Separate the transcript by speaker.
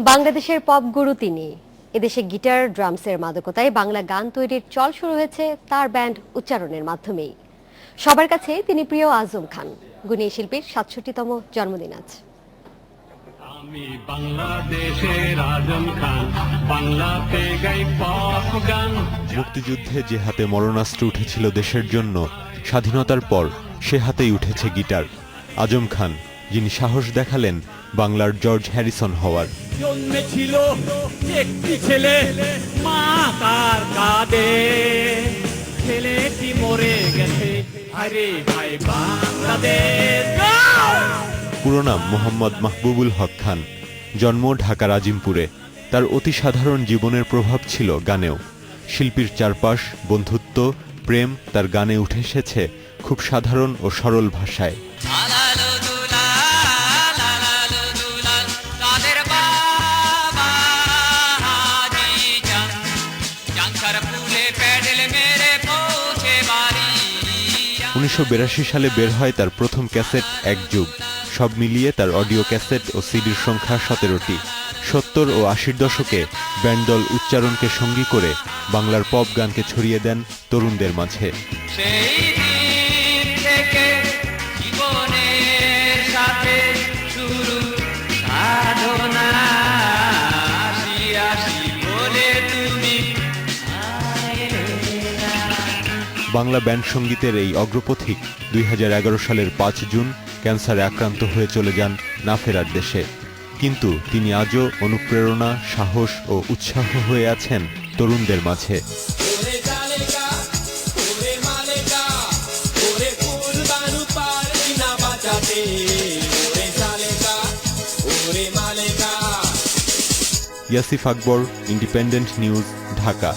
Speaker 1: বাংলাদেশের পপ গুরু তিনি। এদেশে গিটার ড্রামসের মাদকতায় বাংলা গান তৈরির চল শুরু হয়েছে তার ব্যান্ড উচ্চারণের মাধ্যমেই। সবার কাছে তিনি প্রিয় আজম খান। গুণী শিল্পীর সাতষট্টিতম জন্মদিন আজ।
Speaker 2: আমি বাংলাদেশের আজম খান বাংলাতে গাই পপ গান।
Speaker 3: মুক্তিযুদ্ধে যে হাতে মরণাস্ত্র উঠেছিল দেশের জন্য স্বাধীনতার পর সে হাতেই উঠেছে গিটার। আজম খান যিনি সাহস দেখালেন বাংলার জর্জ হ্যারিসন হওয়ার।
Speaker 2: জন্মেছিল একটি ছেলে মা তার কাঁদে ছেলেটি মরে গেছে। আরে ভাই বাংলাদেশ।
Speaker 3: পুরো নাম মোহাম্মদ মাহবুবুল হক খান। জন্ম ঢাকার আজিমপুরে তার অতি সাধারণ জীবনের প্রভাব ছিল গানেও। শিল্পীর চারপাশ বন্ধুত্ব প্রেম তার গানে উঠে এসেছে খুব সাধারণ ও সরল ভাষায়। উনিশশো বিরাশি সালে বের হয় তার প্রথম ক্যাসেট এক যুগ। সব মিলিয়ে তার অডিও ক্যাসেট ও সিডির সংখ্যা সতেরোটি। সত্তর ও আশির দশকে ব্যান্ডল উচ্চারণকে সঙ্গী করে বাংলার পপ গানকে ছড়িয়ে দেন তরুণদের মাঝে।
Speaker 4: বাংলা
Speaker 3: ব্যান্ড সঙ্গীতের এই অগ্রপথিক দুই হাজার এগারো সালের পাঁচ জুন ক্যান্সারে আক্রান্ত হয়ে চলে যান না ফেরার দেশে। কিন্তু তিনি আজও অনুপ্রেরণা সাহস ও উৎসাহ হয়ে আছেন তরুণদের মাঝে। Yasif Akbar independent news Dhaka.